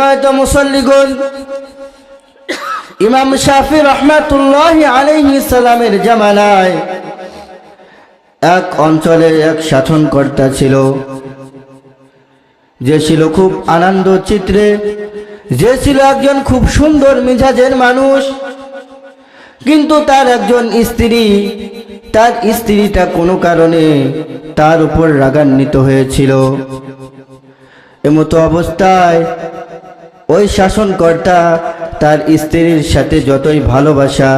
সম্মানিত মুসল্লিগণ, ইমাম শাফি রহমাতুল্লাহ আলাইহি সালামের জামানায় এক অঞ্চলে এক শাসনকর্তা ছিল। যে ছিল খুব আনন্দ চিত্রে, যে ছিল একজন খুব সুন্দর মেজাজের মানুষ, কিন্তু তার একজন স্ত্রী, তার স্ত্রীটা কোনো কারণে তার উপর রাগান্বিত হয়েছিল। এমতো অবস্থায় ওই শাসনকর্তা তার স্ত্রীর সাথে যতই ভালোবাসা,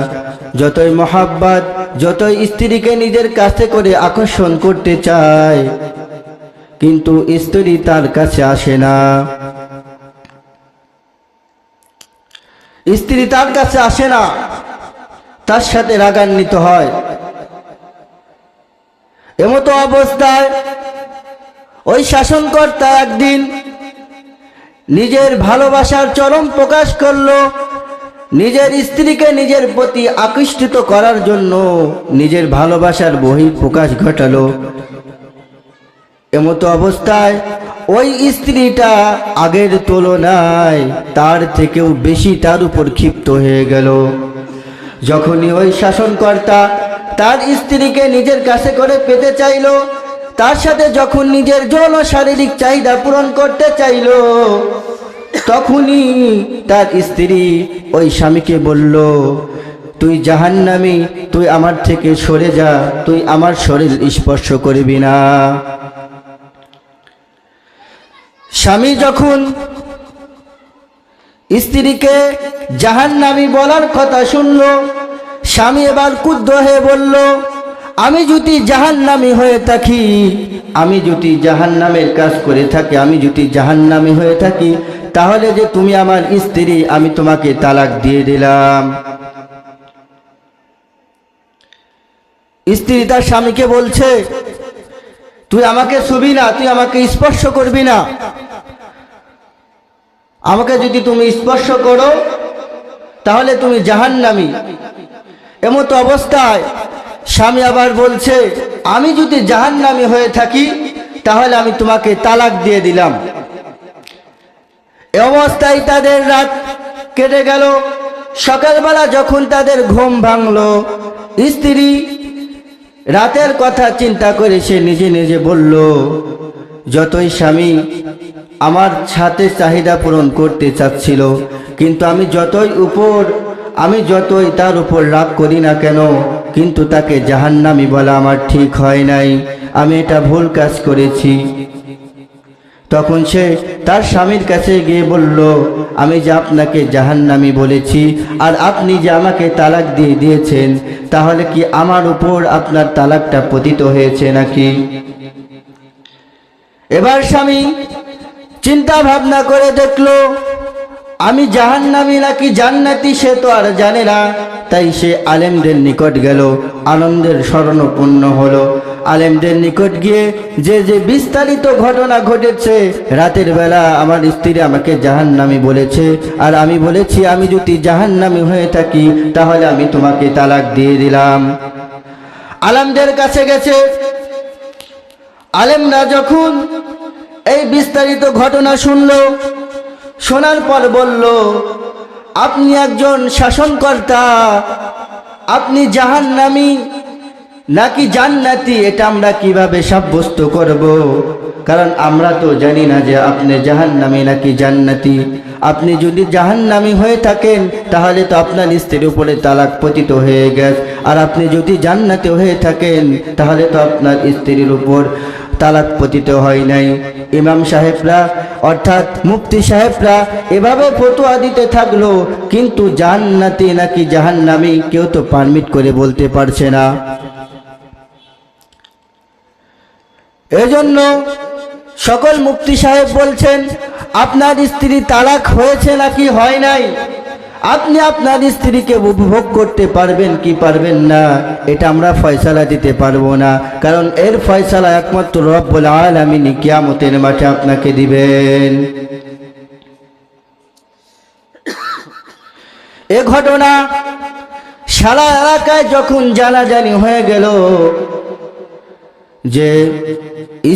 যতই মহাব্বাত, যতই স্ত্রীকে নিজের কাছে করে আকর্ষণ করতে চায়, কিন্তু স্ত্রী তার কাছে আসে না। স্ত্রী তার কাছে আসে না। তার সাথে রাগান্বিত হয়। এমতো অবস্থায় ওই শাসনকর্তা একদিন নিজের ভালোবাসার চরম প্রকাশ করল, নিজের স্ত্রীকে নিজের প্রতি আকৃষ্টিত করার জন্য নিজের ভালোবাসার বহি প্রকাশ ঘটালো। এমতো অবস্থায় ওই স্ত্রীটা আগের তুলনায় তার থেকেও বেশি তার উপর ক্ষিপ্ত হয়ে গেল। যখনই ওই শাসনকর্তা তার স্ত্রীকে নিজের কাছে করে পেতে চাইল, তার সাথে যখন নিজের যৌন শারীরিক চাহিদা পূরণ করতে চাইল তখনই তার স্ত্রী ওই স্বামীকে বলল, তুই জাহান্নামি, তুই আমার থেকে সরে যা, তুই আমার শরীর স্পর্শ করবি না। স্বামী যখন স্ত্রীকে জাহান্নামি বলার কথা শুনল, স্বামী এবার ক্রুদ্ধ হয়ে বলল, আমি যদি জাহান্নামি হয়ে থাকি, আমি যদি জাহান্নামের কাজ করে থাকি, আমি যদি জাহান্নামি হয়ে থাকি তাহলে যে তুমি আমার স্ত্রী, আমি তোমাকে তালাক দিয়ে দিলাম। স্ত্রী তার স্বামীকে বলছে, তুই আমাকে ছুবি না, তুই আমাকে স্পর্শ করবি না। আমাকে যদি তুমি স্পর্শ করো, তাহলে তুমি জাহান্নামি। এমতো অবস্থায় স্বামী আবার বলছে, আমি যদি জাহান্নামি হয়ে থাকি, তাহলে আমি তোমাকে তালাক দিয়ে দিলাম। এ অবস্থায় তাদের রাত কেটে গেল। সকালবেলা যখন তাদের ঘুম ভাঙল, স্ত্রী রাতের কথা চিন্তা করে সে নিজে নিজে বলল, যতই স্বামী আমার সাথে চাহিদা পূরণ করতে চাচ্ছিল, কিন্তু আমি যতই উপর, আমি যতই তার উপর রাগ করি না কেন, কিন্তু তাকে জাহান্নামি বলা আমার ঠিক হয় নাই। আমি এটা ভুল কাজ করেছি। তখন সে তার স্বামীর কাছে গিয়ে বলল, আমি যে আপনাকে জাহান্নামি বলেছি, আর আপনি যে আমাকে তালাক দিয়ে দিয়েছেন, তাহলে কি আমার উপর আপনার তালাকটা পতিত হয়েছে নাকি? এবার স্বামী চিন্তা ভাবনা করে দেখল আমি জাহান্নামি নাকি জান্নাতি সে তো আর জানে না। তাই সে আলেমদের নিকট গেল, আনন্দের স্মরণপূর্ণ হলো। আলেমদের নিকট গিয়ে যে যে বিস্তারিত ঘটনা ঘটেছে, রাতের বেলা আমার স্ত্রী আমাকে জাহান্নামি বলেছে, আর আমি বলেছি, আমি যদি জাহান্নামি হয়ে থাকি, তাহলে আমি তোমাকে তালাক দিয়ে দিলাম। আলেমদের কাছে গেছে। আলেমরা যখন এই বিস্তারিত ঘটনা শুনলো শোনার পর বলল, আপনি একজন শাসনকর্তা, আপনি জাহান্নামি, নাকি জান্নাতি? এটা আমরা কীভাবে সাব্যস্ত করব? কারণ আমরা তো জানি না যে আপনি জাহান্নামি নাকি জান্নাতি। আপনি যদি জাহান্নামি হয়ে থাকেন, তাহলে তো আপনার স্ত্রীর উপরে তালাক পতিত হয়ে গেছে। আর আপনি যদি জান্নাতি হয়ে থাকেন, তাহলে তো আপনার স্ত্রীর উপর তালাক পতিত হয় নাই। ইমাম সাহেবরা, অর্থাৎ মুফতি সাহেবরা এভাবে ফতোয়া দিতে থাকল, কিন্তু জান্নাতি নাকি জাহান্নামি কেউ তো পারমিট করে বলতে পারছে না। এজন্য সকল মুফতি সাহেব বলছেন, আপনার স্ত্রী তালাক হয়েছে নাকি হয় নাই? আপনি আপনার স্ত্রীকে উপভোগ করতে পারবেন কি পারবেন না, এটা আমরা ফয়সালা দিতে পারব না। কারণ এর ফয়সালা একমাত্র রব্বুল আলামিন কিয়ামতের মাঠে আপনাকে দিবেন। এ ঘটনা সারা এলাকায় যখন জানাজানি হয়ে গেল যে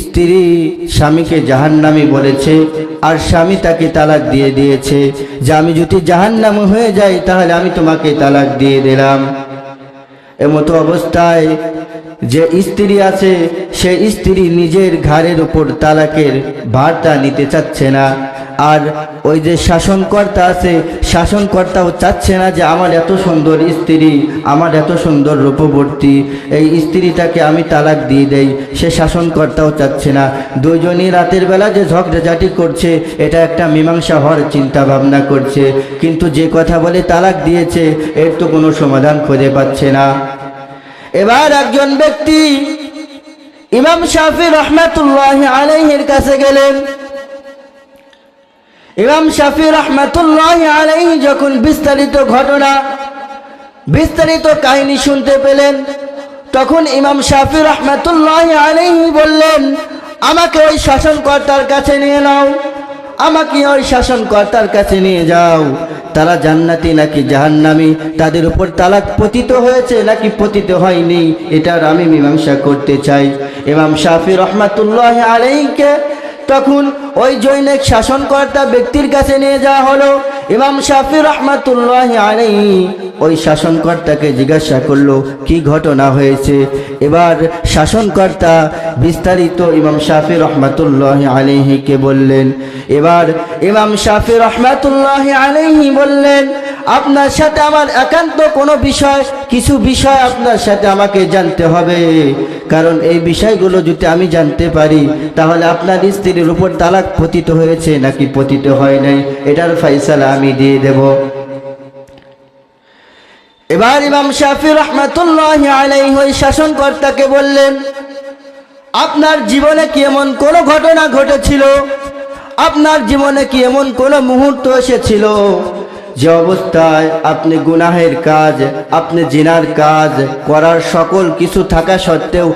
স্ত্রী স্বামীকে জাহান্নামি বলেছে, আর স্বামী তাকে তালাক দিয়ে দিয়েছে। যে আমি যদি জাহান্নামি হয়ে যাই, তাহলে আমি তোমাকে তালাক দিয়ে দিলাম। এমতো অবস্থায় যে স্ত্রী আছে, সে স্ত্রী নিজের ঘাড়ের উপর তালাকের ভারটা নিতে চাচ্ছে না। আর ওই যে শাসনকর্তা আছে, শাসনকর্তাও চাচ্ছে না যে আমার এত সুন্দর স্ত্রী, আমার এত সুন্দর রূপবর্তী, এই স্ত্রীটাকে আমি তালাক দিয়ে দেই, সে শাসনকর্তাও চাচ্ছে না। দুজনই রাতের বেলা যে ঝগড়াঝাটি করছে, এটা একটা মীমাংসা হওয়ার চিন্তা ভাবনা করছে। কিন্তু যে কথা বলে তালাক দিয়েছে, এর তো কোনো সমাধান খুঁজে পাচ্ছে না। এবার একজন ব্যক্তি ইমাম শাফি রহমাতুল্লাহ আলাইহির কাছে গেলেন। ইমাম শাফি রহমাতুল্লাহ আলাইহি যখন বিস্তারিত ঘটনা, বিস্তারিত কাহিনী শুনতে পেলেন, তখন ইমাম শাফি রহমাতুল্লাহ আলাইহি বললেন, আমাকে ওই শাসনকর্তার কাছে নিয়ে নাও, আমাকে ওই শাসনকর্তার কাছে নিয়ে যাও। তারা জান্নাতি নাকি জাহান্নামি? তাদের উপর তালাক পতিত হয়েছে নাকি পতিত হয়নি? এটার আমি মীমাংসা করতে চাই। ইমাম শাফি রহমাতুল্লাহ আলাইকে তখন ওই জৈনিক শাসনকর্তা ব্যক্তির কাছে নিয়ে যাওয়া হলো। ইমাম শাফি রহমাতুল্লাহ আলাই ওই শাসনকর্তাকে জিজ্ঞাসা করল, কি ঘটনা হয়েছে? এবার শাসনকর্তা বিস্তারিত ইমাম শাফি রহমাতুল্লাহ আলাইহিকে বললেন। এবার ইমাম শাফি রহমাতুল্লাহ আলাইহি বললেন আপনার সাথে আমার একান্ত কোনো বিষয়, কিছু বিষয় আপনার সাথে আমাকে জানতে হবে। কারণ এই বিষয়গুলো যদি আমি জানতে পারি, তাহলে আপনার স্ত্রীর উপর তালাক পতিত হয়েছে নাকি পতিত হয় নাই? এটার ফাইসালা আমি দিয়ে দেব। এবার ইমাম শাফি রহমাতুল্লাহ আলাইহি ওই শাসনকর্তাকে বললেন, আপনার জীবনে কি এমন কোনো ঘটনা ঘটেছিল? আপনার জীবনে কি এমন কোনো মুহূর্ত এসেছিল? যে অবস্থায় আপনি গুনাহের কাজ, আপনি জিনার কাজ করার সকল কিছু থাকা সত্ত্বেও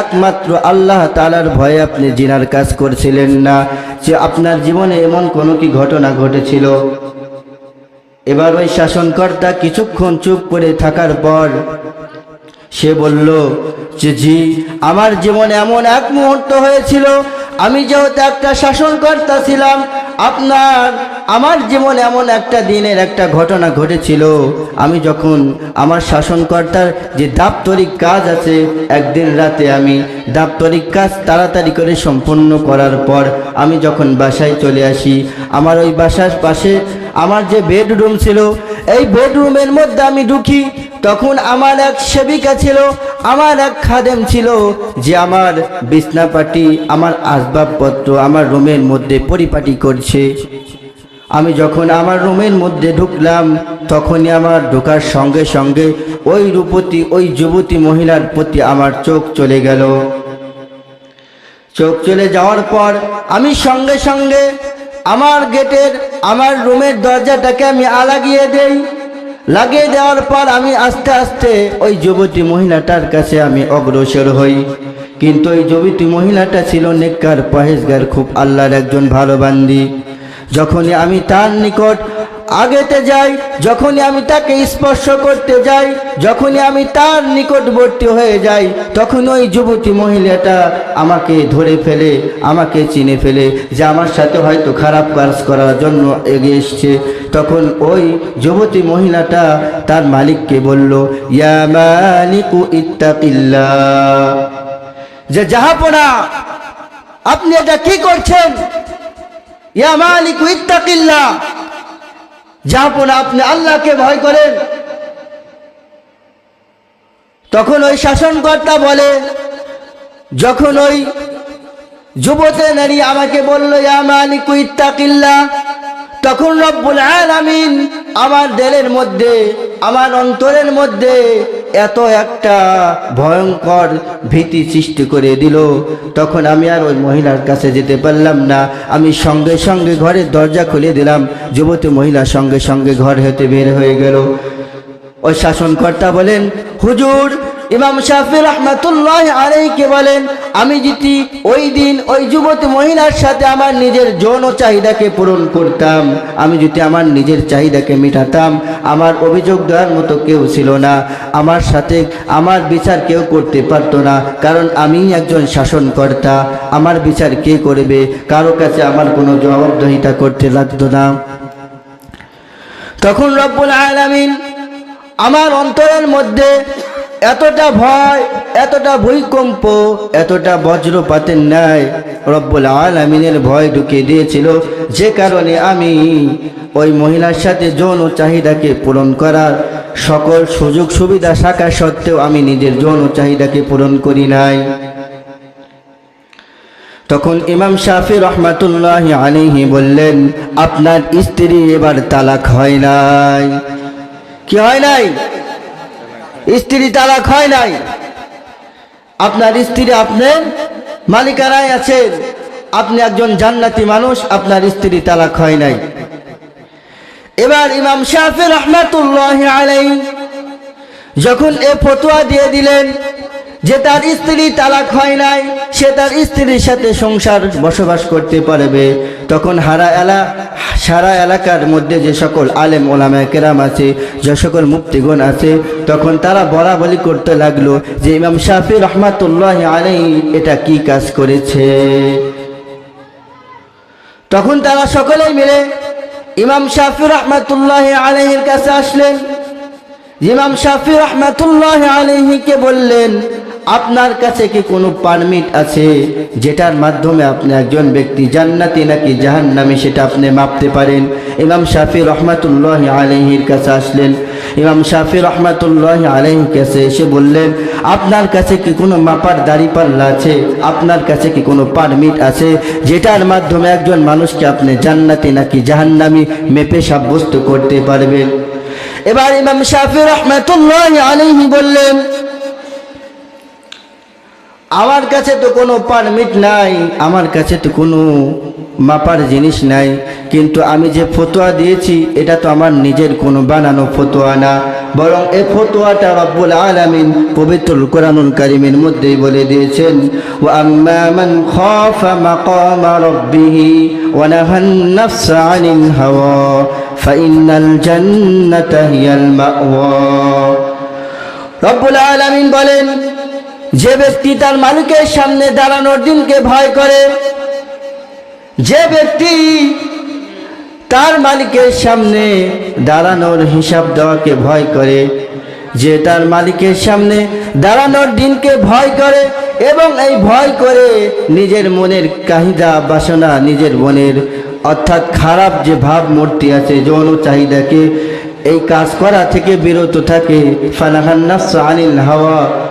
একমাত্র আল্লাহ তালার ভয়ে আপনি জিনার কাজ করছিলেন না। যে আপনার জীবনে এমন কোনো কি ঘটনা ঘটেছিল? এবার ওই শাসনকর্তা কিছুক্ষণ চুপ করে থাকার পর সে বলল, যে জি, আমার জীবনে এমন এক মুহূর্ত হয়েছিল আমি যেহেতু একটা শাসনকর্তা ছিলাম, আপনার, আমার জীবনে এমন একটা দিনের একটা ঘটনা ঘটেছিল। আমি যখন আমার শাসনকর্তার যে দাপ্তরিক কাজ আছে, একদিন রাতে আমি দাপ্তরিক কাজ তাড়াতাড়ি করে সম্পন্ন করার পর আমি যখন বাসায় চলে আসি, আমার ওই বাসার পাশে আমার যে বেডরুম ছিল, এই বেডরুমের মধ্যে আমি ঢুকি তখন আমার এক সেবিকা ছিল, আমার এক খাদেম ছিল, যে আমার বিছনাপাটি, আমার আসবাবপত্র আমার রুমের মধ্যে পরিপাটি করছে। আমি যখন আমার রুমের মধ্যে ঢুকলাম, তখনই আমার ঢোকার সঙ্গে সঙ্গে ওই রূপতী, ওই যুবতী মহিলার প্রতি আমার চোখ চলে গেল। চোখ চলে যাওয়ার পর আমি সঙ্গে সঙ্গে আমার গেটের, আমার রুমের দরজাটাকে আমি আলাগিয়ে দেই। লাগিয়ে দেওয়ার পর আমি আস্তে আস্তে ওই যুবতী মহিলাটার কাছে আমি অগ্রসর হই। কিন্তু ওই যুবতী মহিলাটা ছিল নেককার পহেজগার খুব আল্লাহর একজন ভালো বান্দি। যখনই আমি তার নিকট আগেতে যাই, যখনই আমি তাকে স্পর্শ করতে যাই, যখনই আমি তার নিকটবর্তী হয়ে যাই, তখন ওই যুবতী মহিলাটা আমাকে ধরে ফেলে, আমাকে চিনে ফেলে যে আমার সাথে হয়তো খারাপ কাজ করার জন্য এগিয়ে এসছে। তখন ওই যুবতী মহিলাটা তার মালিককে বলল, ইয়া মালিকু ইত্তাকিল্লাহ। যে যাহাপনা, আপনি এটা কি করছেন? ইয়া মালিকু ইত্তাকিল্লাহ। যাহাপনা আপনি আল্লাহকে ভয় করেন। তখন ওই শাসনকর্তা বলে, যখন ওই যুবতে নারী আমাকে বলল মালিকু ইত্তাকিল্লাহ তখন রব্বুল আলামিন আমার দেলের মধ্যে, আমার অন্তরের মধ্যে এত একটা ভয়ঙ্কর ভীতি সৃষ্টি করে দিল। তখন আমি আর ওই মহিলার কাছে যেতে পারলাম না। আমি সঙ্গে সঙ্গে ঘরের দরজা খুলে দিলাম। যুবতী মহিলা সঙ্গে সঙ্গে ঘর হতে বের হয়ে গেল। ওই শাসনকর্তা বলেন, হুজুর ইমাম শাফি রহমাতুল্লাহ আলাইকে বলেন, আমি যদি ওই দিন ওই যুবতী মহিলার সাথে আমার নিজের যৌন চাহিদাকে পূরণ করতাম, আমি যদি আমার নিজের চাহিদাকে মেটাতাম, আমার অভিযোগ দেওয়ার মতো কেউ ছিল না। আমার সাথে আমার বিচার কেউ করতে পারতো না, কারণ আমি একজন শাসনকর্তা। আমার বিচার কে করবে? কারও কাছে আমার কোনো জবাবদিহিতা করতে লাগতো না। তখন রব্বুল আলামিন আমার অন্তরের মধ্যে এতটা ভয়, এতটা ভূমিকম্প, এতটা বজ্রপাতের ন্যায় রব্বুল আলামিনের ভয় ঢুকে দিয়েছিল। যে কারণে আমি ওই মহিলার সাথে যৌন চাহিদাকে পূরণ করার সকল সুযোগ সুবিধা থাকা সত্ত্বেও আমি নিজের যৌন চাহিদাকে পূরণ করি নাই। তখন ইমাম শাফি রহমাতুল্লাহ আলাইহি বললেন, আপনার স্ত্রী এবার তালাক হয় নাই। কি হয় নাই? স্ত্রী তালাক হয় নাই। আপনার স্ত্রী আপনার মালিকারায় আছেন। আপনি একজন জান্নাতি মানুষ, আপনার স্ত্রী তালাক হয় নাই। এবার ইমাম শাহ রহমাতুল্লাহ আলাই যখন এ ফতোয়া দিয়ে দিলেন যে তার স্ত্রী তালাক হয় নাই, সে তার স্ত্রীর সাথে সংসার বসবাস করতে পারবে। তখন হারা এলা, সারা এলাকার মধ্যে যে সকল আলেম, ওলামা কেরাম আছে, যে সকল মুক্তিগণ আছে, তখন তারা বলা বলি করতে লাগল যে ইমাম শাফি রহমাতুল্লাহ আলাই এটা কি কাজ করেছে। তখন তারা সকলেই মিলে ইমাম শাফি রহমাতুল্লাহ আলহির কাছে আসলেন। ইমাম শাফি রহমাতুল্লাহ আলহিকে বললেন আপনার কাছে কি কোনো পারমিট আছে যেটার মাধ্যমে আপনি একজন ব্যক্তি জান্নাতি নাকি জাহান্নামী সেটা আপনি মাপতে পারেন? ইমাম শাফি রহমাতুল্লাহ আলহির কাছে আসলেন। ইমাম শাফি রহমাতুল্লাহ আলহির কাছে এসে বললেন, আপনার কাছে কি কোনো মাপার দাড়ি পাল্লা আছে? আপনার কাছে কি কোনো পারমিট আছে যেটার মাধ্যমে একজন মানুষকে আপনি জান্নাতি নাকি জাহান্নামী মেপে সাব্যস্ত করতে পারবেন? এবার ইমাম শাফি রহমাতুল্লাহ আলহি বললেন আমার কাছে তো কোনো পারমিট নাই, আমার কাছে তো কোনো মাপার জিনিস নাই। কিন্তু আমি যে ফতোয়া দিয়েছি, এটা তো আমার নিজের কোনো বানানো ফতোয়া না। বরং এই ফতোয়াটা রব্বুল আলামিন পবিত্র কোরআনুল কারিমের মধ্যেই বলে দিয়েছেন ও আম্মা মান খাফা মাকামা রাব্বিহি ওয়া নাহান নাফসা আনিল হাওয়া ফাইনাল জান্নাতা হিয়াল মাওয়া। রব্বুল আলামিন বলেন যে ব্যক্তি তার মালিকের সামনে দাঁড়ানোর দিনকে ভয় করে, যে ব্যক্তি তার মালিকের সামনে দাঁড়ানোর হিসাব দেওয়াকে ভয় করে, যে তার মালিকের সামনে দাঁড়ানোর দিনকে ভয় করে এবং এই ভয় করে নিজের মনের কাহিদা, বাসনা নিজের মনের, অর্থাৎ খারাপ যে ভাব মূর্তি আছে, যৌন চাহিদাকে এই কাজ করা থেকে বিরত থাকে। ফালাহান নাফস আনিল হাওয়া।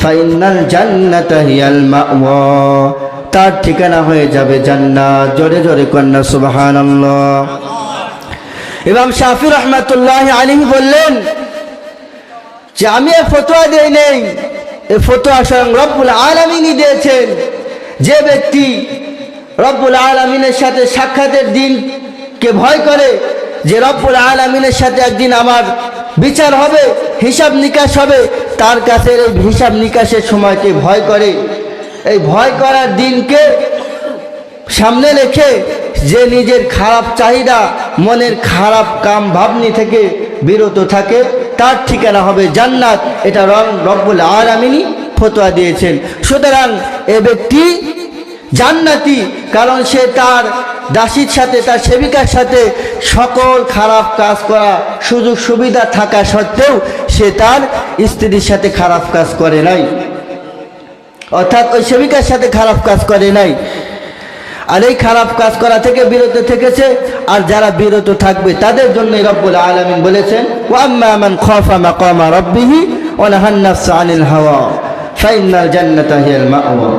ফাইনাল জান্নাতা হিয়াল মাওয়া। তার ঠিকানা হয়ে যাবে জান্নাত। জোরে জোরে কন্যা, সুবহানাল্লাহ। ইমাম শাফি রহমাতুল্লাহ আলী বললেন যে, আমি এ ফতোয়া দেই নেই। এ ফতোয়া স্বয়ং রব্বুল আলমিনই দিয়েছেন। যে ব্যক্তি রব্বুল আলমিনের সাথে সাক্ষাতের দিনকে ভয় করে যে, রব্বুল আলমিনের সাথে একদিন আমার বিচার হবে, হিসাব নিকাশ হবে তার কাছে এই হিসাব নিকাশের সময়কে ভয় করে? এই ভয় করার দিনকে সামনে রেখে যে নিজের খারাপ চাহিদা, মনের খারাপ কাম ভাবনি থেকে বিরত থাকে, তার ঠিকানা হবে জান্নাত। এটা রং রব্বুল আমিনী ফতোয়া দিয়েছেন। সুতরাং এ ব্যক্তি জান্নাতি, কারণ সে তার দাসীর সাথে, তার সেবিকার সাথে সকল খারাপ কাজ করা সুযোগ সুবিধা থাকা সত্ত্বেও সে তার স্ত্রীর সাথে খারাপ কাজ করে নাই। অর্থাৎ ওই সেবিকার সাথে খারাপ কাজ করে নাই। আর এই খারাপ কাজ করা থেকে বিরত থেকেছে, আর যারা বিরত থাকবে তাদের জন্য রব্বুল আলমিন বলেছেন ওয়াম্মা মান খাফা মাকামা রাব্বিহি ওয়া নাহান নাফসা আনিল হাওয়া ফাইনাল জান্নাতা হিয়াল মাওয়া।